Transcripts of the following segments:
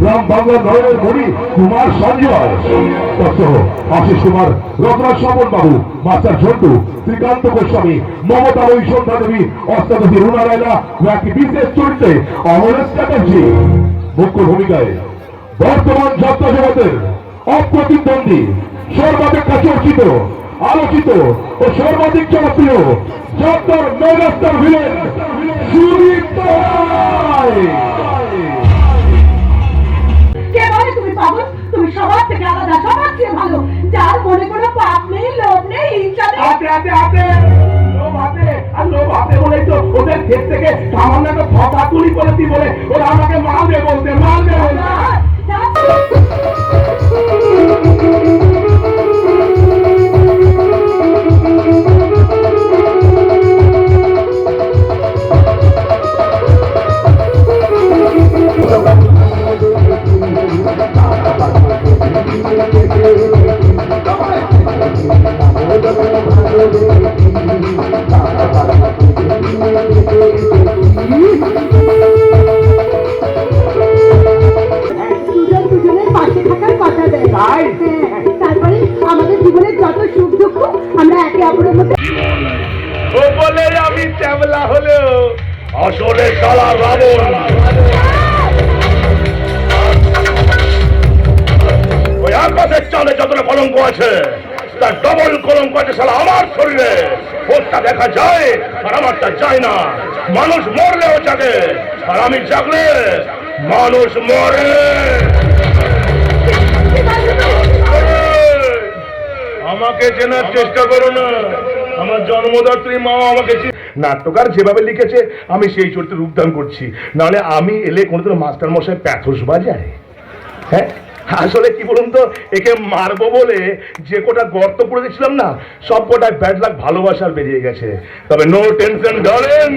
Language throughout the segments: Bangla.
গ্রাম বাংলা নয়নের মণি কুমার সঞ্জয় আশিস কুমার, রঘুনাথ শ্রবণ বাবু, মাস্টার ঝন্টু শ্রীকান্ত গোস্বামী, মমতা রই সন্ধ্যা দেবী, অষ্টাদশী রুনা রায়না একটি বিশেষ চরিত্রে অমরেশ চ্যাটার্জি মুখ্য ভূমিকায়, বর্তমান যাত্রা জগতের অপ্রতিদ্বন্দ্বী, সর্বাপেক্ষা চর্চিত, আলোচিত ও সর্বাধিক জনপ্রিয় যাত্রার মেগাস্টার ভিলেন সুদীপ রায়। আপনি বলেই তো ওদের ক্ষেত থেকে সামান্য একটা ফটা তুলি করেছি বলে ওরা আমাকে মারবে বলতে মারবে বলতে বলে আমি শ্যামলা হলো আসলে সালা রাবণ ওই যতটা কলঙ্ক আছে, তার ডবল কলঙ্ক আছে সালা আমার শরীরে। ওরটা দেখা যায়, আর আমারটা যায় না। মানুষ মরলেও জাগে, আর আমি জাগলে মানুষ মরে। আমাকে চেনার চেষ্টা করো না। আমার জন্মদাত্রী মা আমাকে নাট্যকার যেভাবে লিখেছে, আমি সেই চরিত্রে রূপদান করছি। নাহলে আমি এলে কোনোদিন মাস্টার মশাই প্যাথস বাজায় হ্যাঁ? আসলে কি বলুন তো, একে মারবো বলে যে কোটা গর্ত করে দিয়েছিলাম না, সব কোটায় ব্যাড লাগ ভালোবাসার বেরিয়ে গেছে। তবে নো টেনশন ডলেন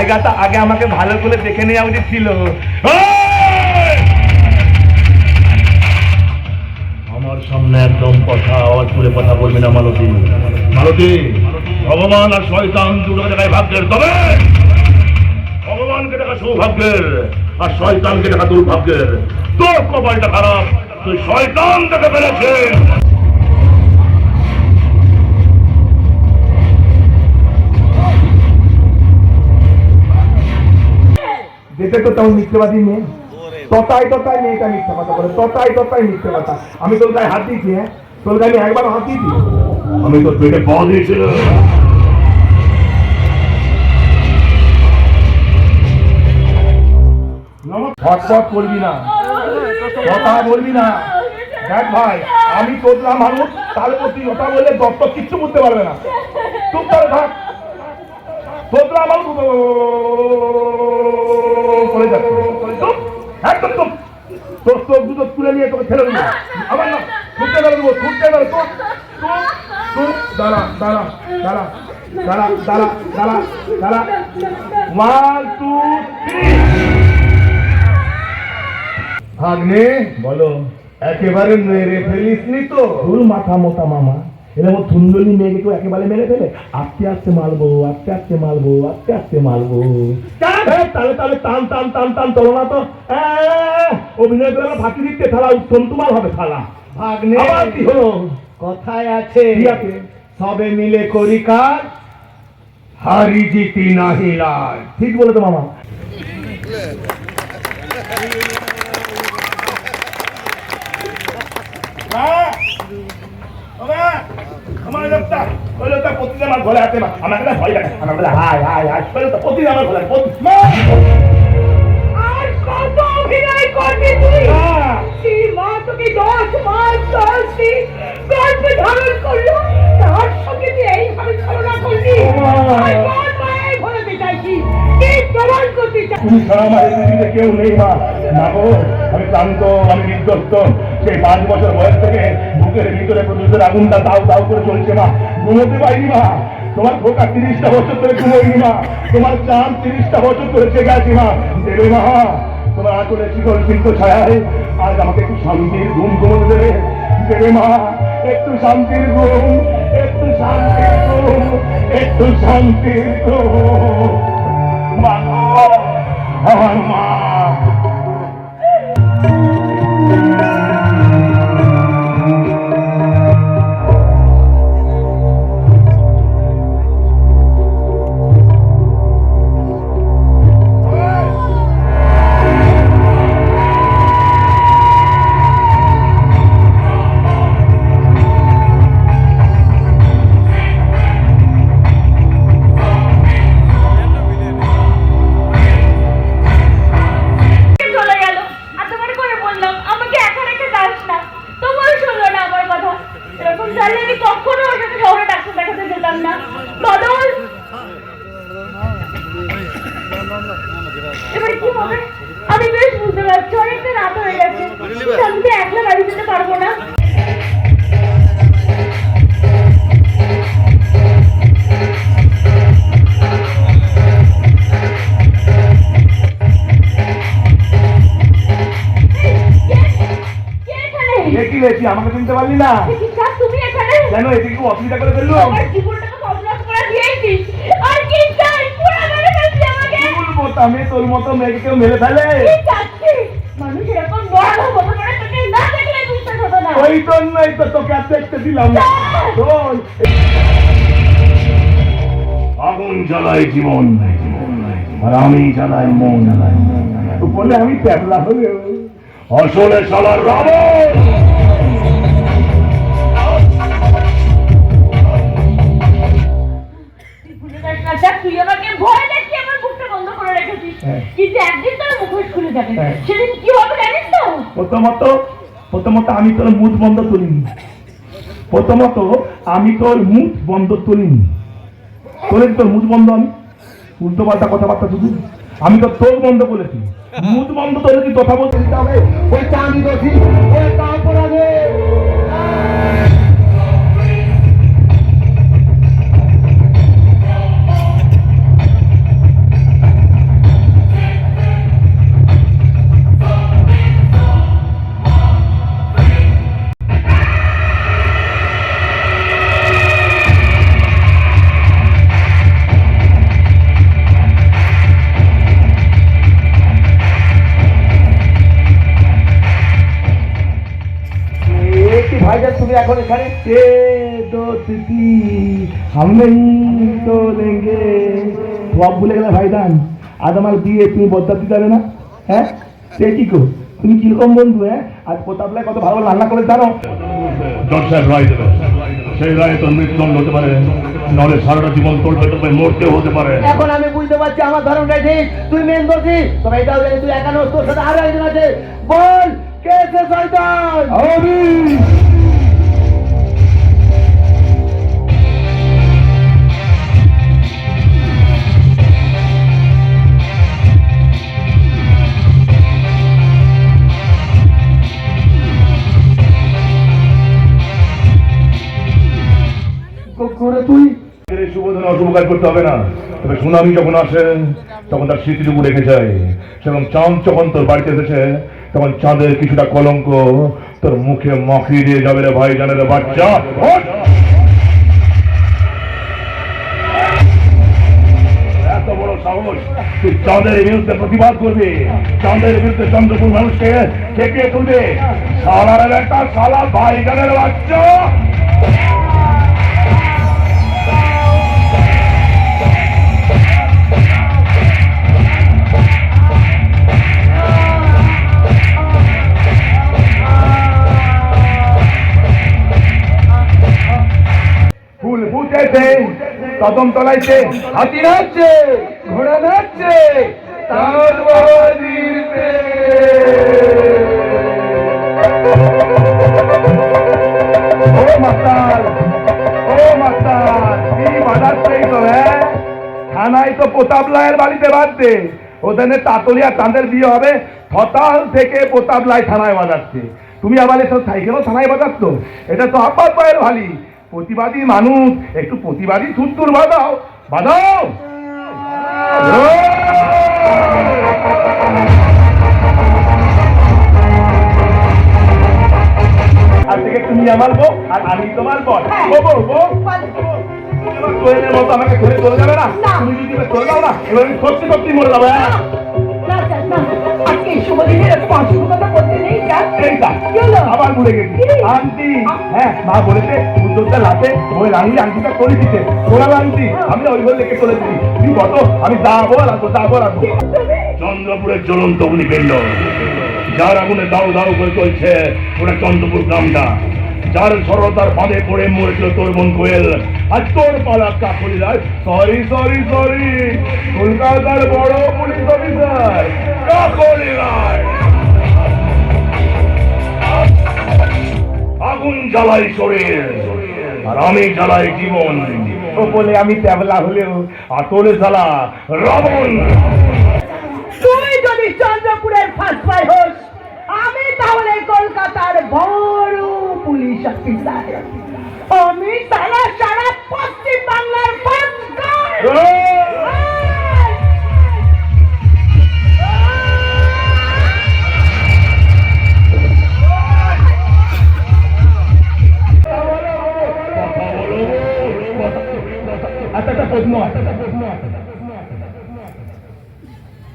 জায়গাটা আগে আমাকে ভালো করে দেখে নেওয়া উচিত ছিল। আমার সামনে একদম কথা, আওয়াজ করে কথা বলবি না, মালতী। মালতী, ভগবান আর শয়তান দুটো জায়গায় ভাগ্যের তবে। ভগবানকে দেখা সৌভাগ্যের আর শয়তানকে দেখা দুর্ভাগ্যের। তোর কপালটা খারাপ, তুই শয়তান দেখে ফেলেছিস। দেখে তো তেমন মিথ্যেবাদী মেয়ে ততাই ততাই মেয়েটা মিথ্যা কথা বলে। ততাই ততাই মিথ্যে কথা। আমি তোর গায়ে হাত দিয়েছি হ্যাঁ? তোর গায়ে আমি একবার হাত দিয়েছি? আমি তো পেটে পা দিয়েছিলাম। ফটফট করবি না। কথা বলবি না। দেখ ভাই আমি তোতলা মানুষ তার প্রতি কথা বললে দত্ত কিচ্ছু বুঝতে পারবে না। চুপ করে থাক। তোতলা মানুষ একদম চুপ তোর চোখ দুটো তুলে নিয়ে তোকে ছেড়ে দেবো। আবার না, ছুটতে গেলে দেবো ছুটতে থ্রি ভাগ্নে, বলো, একেবারে মেরে ফেলিসনি তো? ভুল মাথা মোটা মামা। এরকম থুন্দলি মেয়েকে কেউ একেবারে মেরে ফেলে? আস্তে আস্তে মারবো আস্তে আস্তে মারবো আস্তে আস্তে মারবো। তাহলে তাহলে টান টান টান টান চলো না তো। অভিনয় করে ফাঁকি দিতে থালা উত্তম তোমার হবে থালা। ভাগ্নে কি হলো? কথায় আছে? সবে মিলে করি কাজ হারি জিতি নাহি লাজ। ঠিক বলে তো মামা। আমার হলো তো প্রতিদিন আমার ঘরে আসে আমাকে না ভয় লাগে। আমার বলে হাই হাই হাই হলো তো প্রতিদিন আমার ঘরে আর কত অভিনয় করবি তুই। সেই মা তোকে দশ মাস দশ দিন গর্ভে ধারণ করল। তার সঙ্গে তুই এইভাবে ছলনা করলি। ওমা। আর কোন মায়ের ভরাতে চাইছিস কি প্রমাণ করতে চাই তুমি ছাড়া আমার এই পৃথিবীতে কেউ নেই মা। না গো আমি ক্লান্ত আমি বিধ্বস্ত সেই পাঁচ বছর বয়স থেকে বুকের ভিতরে প্রদূষের আগুনটা দাও দাও করে চলছে মা। ঘুমোতে পারিনি মা। তোমার খোকা তিরিশটা বছর ধরে ঘুমোয়নি মা। তোমার চাঁদ তিরিশটা বছর ধরে জেগে আছি মা। দেবে মা। তোমার আঁচলে শিকল কিন্তু ছায়ায় আজ আমাকে একটু শান্তির ঘুম ঘুমোতে দেবে। দেবে মা। একটু শান্তির ঘুম, একটু শান্তির ঘুম, একটু শান্তির ঘুম। মা আমার মা। এবার কি হবে? আমি বেশ বুঝতে পারছি অনেকটা রাত হয়ে গেছে। আমি তো একলা বাড়ি যেতে পারব না। আমাকে চিনতে পারলি না? কেন এতে কি অসুবিধা করে ফেলল আমার জীবনটাকে সর্বনাশ করে দিয়েছিস আর কি চাই পুরো মেরে ফেলছি আমাকে বলব আমি তোর মতো মেয়েকে কেউ মেরে ফেলে। মানুষ এরকম বড় হতে পারে তোকে না দেখলে বিশ্বাস হতো না। ওই জন্যই তো তোকে আর দেখতে দিলাম না। আগুন জ্বালাই জীবন। আর আমি জ্বালাই মন। বলে আমি প্যাবলা হলেও আসলে শালার রাবণ! তুই আমাকে ভয় দেখিয়ে করে রেখেছিস? হ্যাঁ। কিন্তু একদিন তোর মুখোশ খুলে যাবে। হ্যাঁ। সেদিন কি হবে জানিস তো? প্রথমত প্রথমত আমি তোর মুখ বন্ধ তুলিনি। প্রথমত আমি তোর মুখ বন্ধ তুলিনি। তোর তোর মুখ বন্ধ আমি? উল্টো পাল্টা কথাবার্তা শুধু? আমি তো তোর বন্ধ করেছি। মুখ বন্ধ তোর কি কথা বলতে হবে? ওই চাঁদি দোষী ওই তারপর এখানে ए दो तिथि हम नहीं तो लेंगे তো আপ বলে গেলে ভাইদান আজ আমার বিয়ে তুমি বদলাতে যাবে না হ্যাঁ সে কি কো তুমি কিরকম বন্ধু হ্যাঁ আজ প্রতাপলাই কত ভালো ভালো রান্না করে জানো জজ সাহেব রায় দেবে সেই রায় তোর মৃত্যুদণ্ড হতে পারে নাহলে সারাটা জীবন তোর তোকে মরতেও হতে পারে এখন আমি বুঝতে পারছি আমার ধরনটাই ঠিক তুই মেন দোষী তবে এটাও জানি তুই একা নোস তোর সাথে আরো একজন আছে বল কে সে শয়তান আমি কাজ করতে হবে না। তবে সুনামি যখন আসে, তখন তার স্মৃতিটুকু রেখে যায়। সেরকম চাঁদ যখন তোর বাড়িতে এসেছে, তখন চাঁদের কিছুটা কলঙ্ক তোর মুখে মাখিয়ে দিয়ে যাবে রে ভাই, জানে রে বাচ্চা। এত বড় সাহস, তুই চাঁদের বিরুদ্ধে প্রতিবাদ করবি। চাঁদের বিরুদ্ধে চন্দ্রপুর মানুষকে খেপিয়ে তুলবে। সালার একটা সালা ভাই জানের বাচ্চা। কদম তলাইছে, হাতি নাচছে, ঘোড়া নাচছে ও মাস্টার ও মাস্টার, কি বাজাচ্ছে হ্যাঁ? থানায় তো প্রতাপ লায়ের বাড়িতে বাজছে ওখানে তাতলিয়া চাঁদের বিয়ে হবে, হতাল থেকে প্রতাপ লাই থানায় বাজাচ্ছে। তুমি আবার এসব সাইকেলও থানায় বাজাচ্ছ? এটা তো আপাত পায়ের ভালি। প্রতিবাদী মানুষ একটু প্রতিবাদী সুত্তুর বাজাও বাজাও আজ থেকে তুমি আমার বউ আর আমি তোমার বর। ও বউ বউ এবার কোয়েলের মতো আমাকে ধরে চলে যাবে না? তুমি যদি চলে যাও না এবার আমি সত্যি সত্যি মরে যাব হ্যাঁ? এই চলন্ত উনি বেরল অসুবিধা করতে নেই যাস এই যা, কি হলো? আবার ভুলে গেছি। আন্টি হ্যাঁ মা বলেছে উদ্যোগটা লাতে ওই রাঙি আন্টিটা করে দিতে। তোরা আন্টি আমি ওই ঘর লেগে চলে দিই তুই কত আমি যাব রাখব যাব রাখব চন্দ্রপুরের জ্বলন্ত অগ্নিপিণ্ড যার আগুনে দাও দাও করে চলছে ওটা চন্দ্রপুর গ্রামটা। যার সরলতার ফাঁদে পড়ে মরেছিল তোর বোন কোয়েল। আর তোর পালা Kakoli Roy sorry sorry sorry, কলকাতার বড় পুলিশ অফিসার কাকলি রায় আগুন জ্বালাই শরীর, আর আমি জ্বালাই জীবন। বলে আমি ট্যাবলা হলেও আতরে জ্বালা রাবণ তুমি যদি চন্দ্রপুরের ফার্স্ট বাই হোস আমি তাহলে কলকাতার বড় পুলিশ অফিসার আমি সারা সারা পশ্চিম বাংলার আচ্ছা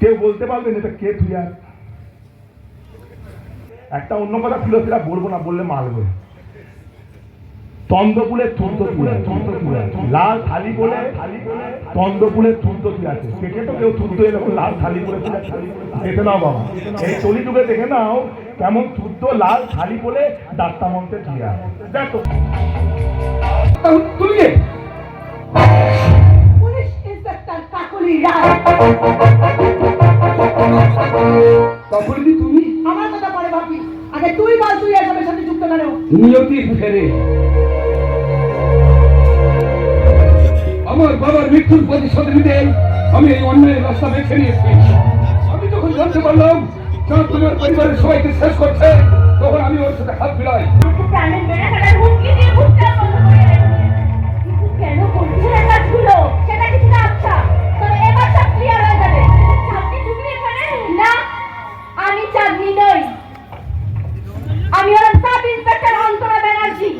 কেউ বলতে পারবেন এটা কে তুই আর একটা অন্য কথা ছিল সেটা বলব না বললে মারবে। তন্দ্রপুলের থুন্ত তুই থুন্ত লাল থালি বলে তন্দ্রপুলের থুন্ত তুই আছে দেখে তো কেউ থুন্ত এরকম লাল থালি বলে তুলে দেখে নাও বাবা। এই চলি যুগে দেখে নাও কেমন থুদ্দ লাল থালি বলে ডাক্তার মন্ত্রে তুই আছে দেখো। কে? Police inspector Kakuli Roy. তখন কি তুমি আমার কথা পরে ভাবি আগে তুই বল তুই এসবের সাথে যুক্ত কেন? নিয়তির ফেরে? আমার বাবার মৃত্যুর প্রতিশোধ নিতে আমি এই অন্যায়ের রাস্তা বেছে নিয়েছি। আমি যখন জানতে পারলাম চাঁদ তোমার পরিবারের সবাইকে শেষ করছে তখন আমি ওর সাথে হাত মিলাই। আমাকে প্রাণের বেড়া নই। আমি হলাম সাব ইন্সপেক্টর অন্তরা ব্যানার্জি।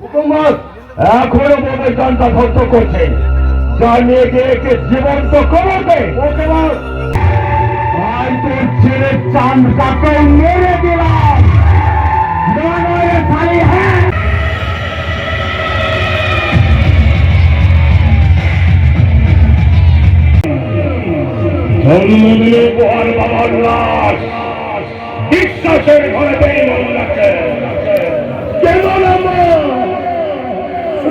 হুকুমত এখনও বোধহয় কান্তা ধর্ত করছে। যা নিয়ে গিয়ে একে জীবন্ত করবে ওকে ভাই তোর ছেলে চাঁদ কাকে মেরে দিলাম। মনে খালি হ্যাঁ জন্মদিনে উপহার বাবার লাশ। বিশ্বাসের ঘরে বেইমান রাখে কেমন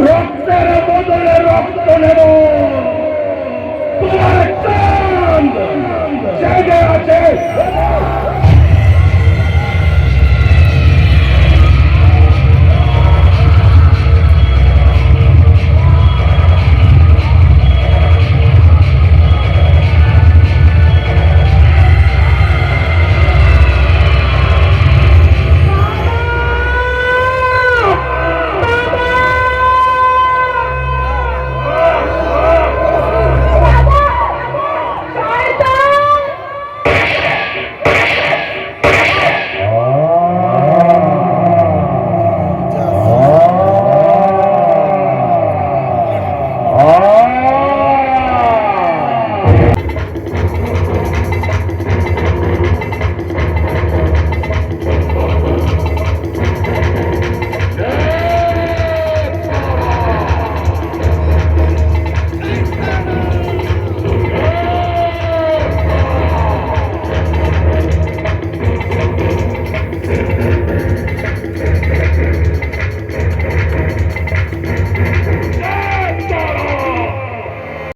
রক্তের বদলে রক্ত নেব। তোমার জেগে আছে।